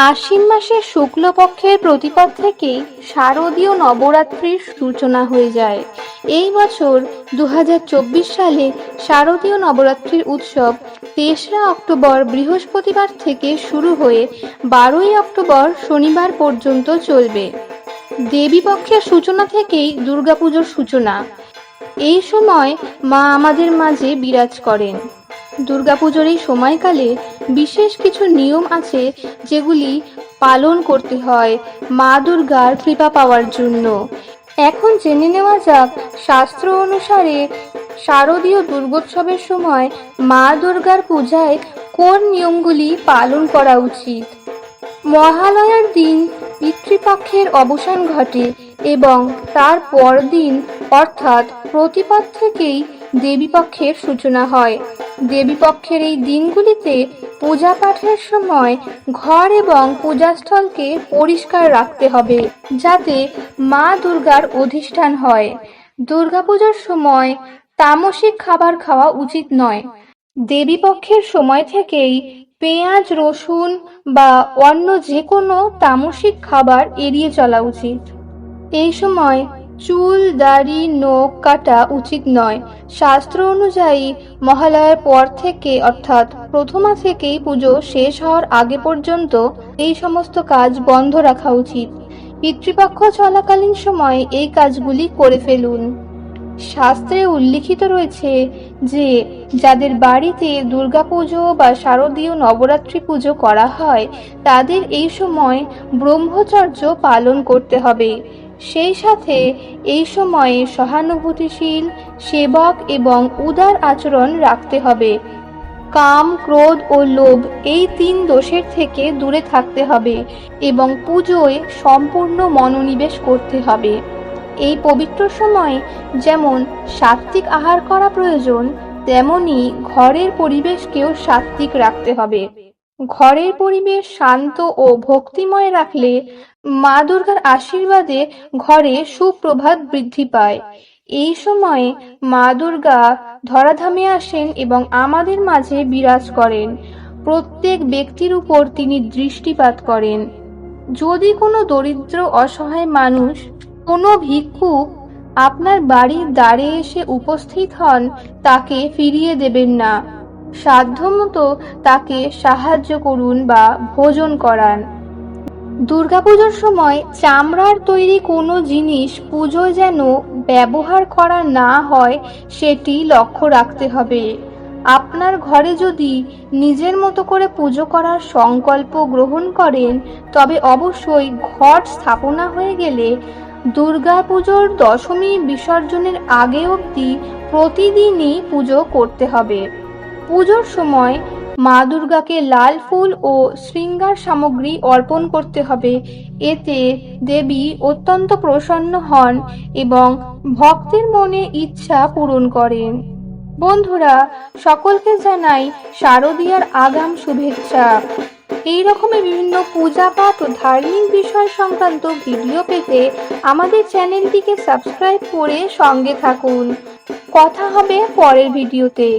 আশ্বিন মাসের শুক্লপক্ষের প্রতিপদ থেকেই শারদীয় নবরাত্রির সূচনা হয়ে যায়। এই বছর দু হাজার চব্বিশ সালে শারদীয় নবরাত্রির উৎসব তেসরা অক্টোবর বৃহস্পতিবার থেকে শুরু হয়ে বারোই অক্টোবর শনিবার পর্যন্ত চলবে। দেবীপক্ষের সূচনা থেকেই দুর্গাপুজোর সূচনা। এই সময় মা আমাদের মাঝে বিরাজ করেন। দুর্গাপুজোর এই সময়কালে বিশেষ কিছু নিয়ম আছে যেগুলি পালন করতে হয় মা দুর্গার কৃপা পাওয়ার জন্য। এখন জেনে নেওয়া যাক, শাস্ত্র অনুসারে শারদীয় দুর্গোৎসবের সময় মা দুর্গার পূজায় কোন নিয়মগুলি পালন করা উচিত? মহালয়ার দিন পিতৃপক্ষের অবসান ঘটে এবং তার পরদিন অর্থাৎ প্রতিপদ থেকেই দেবীপক্ষের সূচনা হয়। দেবীপক্ষের এই দিনগুলিতে পূজা পাঠের সময় ঘর এবং পূজাস্থলকে পরিষ্কার রাখতে হবে, যাতে মা দুর্গার অধিষ্ঠান হয়। দুর্গাপূজার সময় তামসিক খাবার খাওয়া উচিত নয়। দেবীপক্ষের সময় থেকেই পেঁয়াজ, রসুন বা অন্য যে কোনো তামসিক খাবার এড়িয়ে চলা উচিত। এই সময় চুল, দাড়ি, নখ কাটা উচিত নয়। শাস্ত্র অনুযায়ী মহালয়ার পর থেকে অর্থাৎ প্রথমা থেকেই পুজো শেষ হওয়ার আগে পর্যন্ত এই সমস্ত কাজ বন্ধ রাখা উচিত। পিতৃপক্ষ চলাকালীন সময় এই কাজগুলি করে ফেলুন। শাস্ত্রে উল্লিখিত রয়েছে যে, যাদের বাড়িতে দুর্গাপুজো বা শারদীয় নবরাত্রি পুজো করা হয়, তাদের এই সময় ব্রহ্মচর্য পালন করতে হবে। সেই সাথে এই সময়ে সহানুভূতিশীল, সেবক এবং উদার আচরণ রাখতে হবে। কাম, ক্রোধ ও লোভ এই তিন দোষের থেকে দূরে থাকতে হবে এবং পুজোয় সম্পূর্ণ মনোনিবেশ করতে হবে। এই পবিত্র সময় যেমন সাত্ত্বিক আহার করা প্রয়োজন, তেমনি ঘরের পরিবেশকেও সাত্ত্বিক রাখতে হবে। ঘরের পরিবেশ শান্ত ও ভক্তিময় রাখলে মা দুর্গার আশীর্বাদে ঘরে সুপ্রভাত বৃদ্ধি পায়। এই সময়ে মা দুর্গা ধরাধামে আসেন এবং আমাদের মাঝে বিরাজ করেন। প্রত্যেক ব্যক্তির উপর তিনি দৃষ্টিপাত করেন। যদি কোনো দরিদ্র, অসহায় মানুষ, কোনো ভিক্ষুক আপনার বাড়ির দ্বারে এসে উপস্থিত হন, তাকে ফিরিয়ে দেবেন না। সাধ্যমতো তাকে সাহায্য করুন বা ভোজন করান। দুর্গাপুজোর সময় চামড়ার তৈরি কোনো জিনিস পুজোয় যেন ব্যবহার করা না হয়, সেটি লক্ষ্য রাখতে হবে। আপনার ঘরে যদি নিজের মতো করে পুজো করার সংকল্প গ্রহণ করেন, তবে অবশ্যই ঘট স্থাপনা হয়ে গেলে দুর্গা পুজোর দশমী বিসর্জনের আগে অবধি প্রতিদিনই পুজো করতে হবে। পুজোর সময় মা দুর্গাকে লাল ফুল ও শৃঙ্গার সামগ্রী অর্পণ করতে হবে। এতে দেবী অত্যন্ত প্রসন্ন হন এবং ভক্তের মনে ইচ্ছা পূরণ করেন। বন্ধুরা, সকলকে জানাই শারদীয়ার আগাম শুভেচ্ছা। এই রকমের বিভিন্ন পূজা পাঠ ও ধার্মিক বিষয় সংক্রান্ত ভিডিও পেতে আমাদের চ্যানেলটিকে সাবস্ক্রাইব করে সঙ্গে থাকুন। কথা হবে পরের ভিডিওতে।